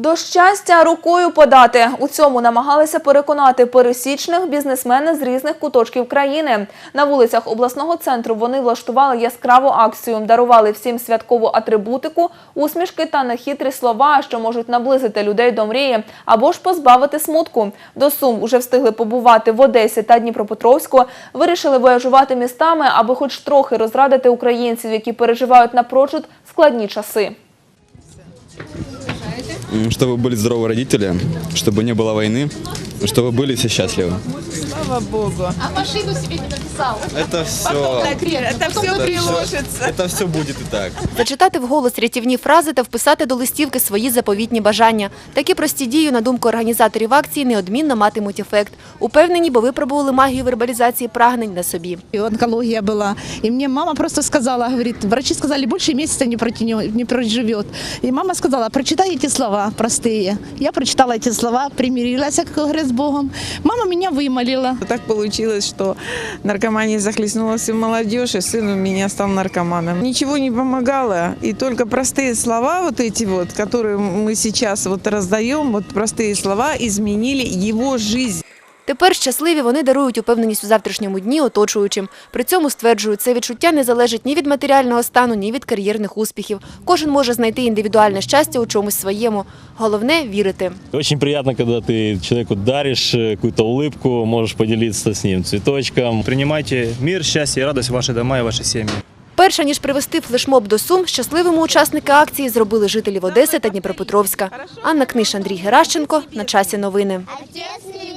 До щастя рукою подати. У цьому намагалися переконати пересічних бізнесмени з різних куточків країни. На вулицях обласного центру вони влаштували яскраву акцію, дарували всім святкову атрибутику, усмішки та нехитрі слова, що можуть наблизити людей до мрії або ж позбавити смутку. До Сум уже встигли побувати в Одесі та Дніпропетровську. Вирішили вояжувати містами, аби хоч трохи розрадити українців, які переживають напрочуд складні часи М, Чтобы были здоровые родители, чтобы не было войны, чтобы были все счастливы. Слава Богу. А машину себе не написал. Это все, Это все приложится. это все будет и так. Зачитати вголос рятівні фрази та вписати до листівки свої заповітні бажання. Такі прості дії, на думку організаторів акції, неодмінно матимуть ефект. Упевнені, бо випробували магію вербалізації прагнень на собі. И онкология была. И мне мама просто сказала, говорит, врачи сказали, больше месяца не, протяне- не проживет. И мама сказала, прочитай эти слова простые. Я прочитала эти слова, примирилась, как говорят, с Богом. Мама меня вымолила. Так получилось, что наркомания захлестнула всю молодежь, и сын у меня стал наркоманом. Ничего не помогало, и только простые слова вот эти вот, которые мы сейчас вот раздаем, вот простые слова изменили его жизнь. Тепер щасливі вони дарують упевненість у завтрашньому дні оточуючим. При цьому стверджують, це відчуття не залежить ні від матеріального стану, ні від кар'єрних успіхів. Кожен може знайти індивідуальне щастя у чомусь своєму. Головне вірити. Очень приятно, когда ты человеку даришь э, какую-то улыбку, можешь поделиться с ним цветочком. Принимайте мир, счастье и радость в ваши дома и ваши семьи. Перше ніж привезти флешмоб до Сум, щасливими учасники акції зробили жителів Одеси та Дніпропетровська. Анна Книш, Андрій Геращенко. На часі новини. Отец не